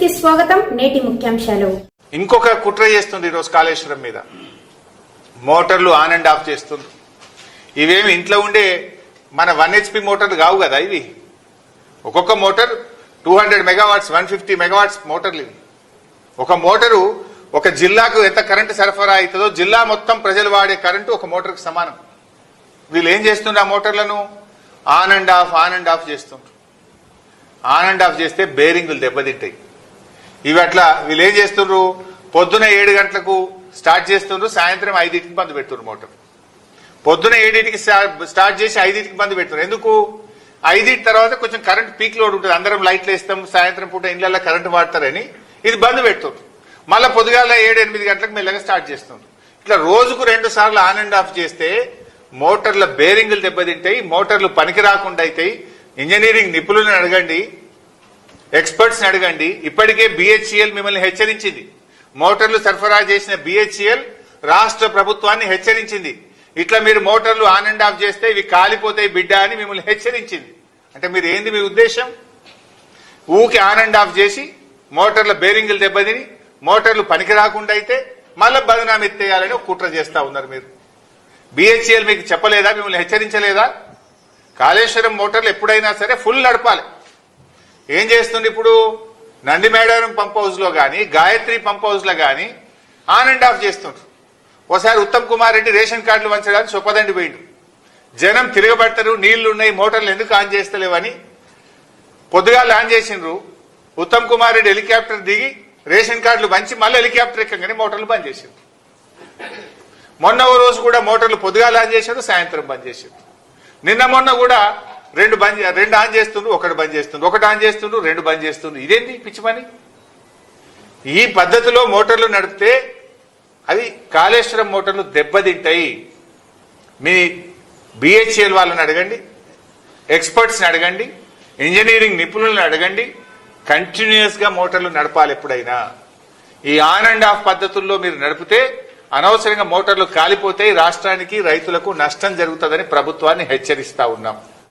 కి స్వాగతం నేటి ముఖ్యాంశాలు. ఇంకొక కుట్ర చేస్తుంది ఈరోజు కాళేశ్వరం మీద. మోటార్లు ఆన్ అండ్ ఆఫ్ చేస్తుంది. ఇవేమి ఇంట్లో ఉండే మన వన్ హెచ్పి మోటార్లు కావు కదా ఇవి. ఒక్కొక్క motor two hundred megawatts one fifty megawatts మోటార్లు ఇవి. ఒక మోటారు ఒక జిల్లాకు ఎంత కరెంటు సరఫరా అవుతుందో జిల్లా మొత్తం ప్రజలు వాడే కరెంటు ఒక మోటార్కి సమానం. వీళ్ళు ఏం చేస్తుండ్రు ఆ మోటార్లను? On and off on and off చేస్తుండ్రు. ఆన్ అండ్ ఆఫ్ చేస్తే బేరింగులు దెబ్బతింటాయి. ఇవి అట్లా వీళ్ళు ఏం చేస్తుండ్రు? పొద్దున ఏడు గంటలకు స్టార్ట్ చేస్తుండ్రు సాయంత్రం ఐదింటికి బంద్ పెడుతుండ్రు మోటార్. పొద్దున ఏడింటికి స్టార్ట్ చేసి ఐదింటికి బంద్ పెడుతున్నారు ఎందుకు? ఐదింటి తర్వాత కొంచెం కరెంట్ పీక్ లోడ్ ఉంటుంది. అందరం లైట్లు వేస్తాం సాయంత్రం పూట ఇళ్ళలో కరెంట్ వాడతారని ఇది బంద్ పెడుతుంది మళ్ళీ పొద్దుగాల ఏడు ఎనిమిది గంటలకు మెల్లగా స్టార్ట్ చేస్తుండ్రు. ఇట్లా రోజుకు రెండు సార్లు ఆన్ అండ్ ఆఫ్ చేస్తే మోటార్ల బేరింగులు దెబ్బతింటాయి మోటార్లు పనికి రాకుండా అవుతాయి ఇంజనీరింగ్ నిపుణులను అడగండి. ఎక్స్పర్ట్స్ అడగండి. ఇప్పటికే బిహెచ్ఎల్ మిమ్మల్ని హెచ్చరించింది. మోటార్లు సరఫరా చేసిన బిహెచ్ఎల్ రాష్ట్ర ప్రభుత్వాన్ని హెచ్చరించింది. ఇట్లా మీరు మోటార్లు ఆన్ అండ్ ఆఫ్ చేస్తే ఇవి కాలిపోతాయి బిడ్డ అని మిమ్మల్ని హెచ్చరించింది. అంటే మీరు ఏంది మీ ఉద్దేశం? ఊకి ఆన్ అండ్ ఆఫ్ చేసి మోటార్ల బేరింగ్లు దెబ్బతిని మోటార్లు పనికి రాకుండా అయితే మళ్ళీ బదనాం ఎత్తేయాలని ఒక కుట్ర చేస్తా ఉన్నారు మీరు. బిహెచ్ఎల్ మీకు చెప్పలేదా? మిమ్మల్ని హెచ్చరించలేదా? కాళేశ్వరం మోటార్లు ఎప్పుడైనా సరే ఫుల్ నడపాలి. ఏం చేస్తుంది ఇప్పుడు? నంది మేడారం పంప్ హౌస్లో గాని గాయత్రి పంప్ హౌస్లో గాని ఆన్ అండ్ ఆఫ్ చేస్తుండ్రు. ఒకసారి ఉత్తమ్ కుమార్ రెడ్డి రేషన్ కార్డులు వంచడానికి చొప్పదండి పోయిండు. జనం తిరగబడతారు నీళ్ళు ఉన్నాయి మోటార్లు ఎందుకు ఆన్ చేస్తలేవని పొద్దుగా ఆన్ చేసిండ్రు. ఉత్తమ్ కుమార్ రెడ్డి హెలికాప్టర్ దిగి రేషన్ కార్డులు పంచి మళ్ళీ హెలికాప్టర్ ఎక్కగానే మోటార్లు బంద్ చేసిండ్రు. మొన్న ఓ రోజు కూడా మోటార్లు పొద్దుగా ఆన్ చేశారు సాయంత్రం బంద్ చేశారు నిన్న మొన్న కూడా రెండు బంద్ చే- రెండు ఆన్ చేస్తుండ్రు ఒకటి బంద్ చేస్తుండ్రు. ఒకటి ఆన్ చేస్తుండ్రు రెండు బంద్ చేస్తుండ్రు. ఇదేంటి పిచ్చి పని? ఈ పద్ధతిలో మోటార్లు నడిపితే అవి కాళేశ్వరం మోటార్లు దెబ్బతింటాయి. మీ బిహెచ్ఎల్ వాళ్ళని అడగండి ఎక్స్పర్ట్స్ని అడగండి ఇంజనీరింగ్ నిపుణులను అడగండి కంటిన్యూస్గా మోటార్లు నడపాలి ఎప్పుడైనా. ఈ ఆన్ అండ్ ఆఫ్ పద్ధతుల్లో మీరు నడిపితే అనవసరంగా మోటార్లు కాలిపోతే రాష్ట్రానికి రైతులకు నష్టం జరుగుతుందని ప్రభుత్వాన్ని హెచ్చరిస్తా ఉన్నాం.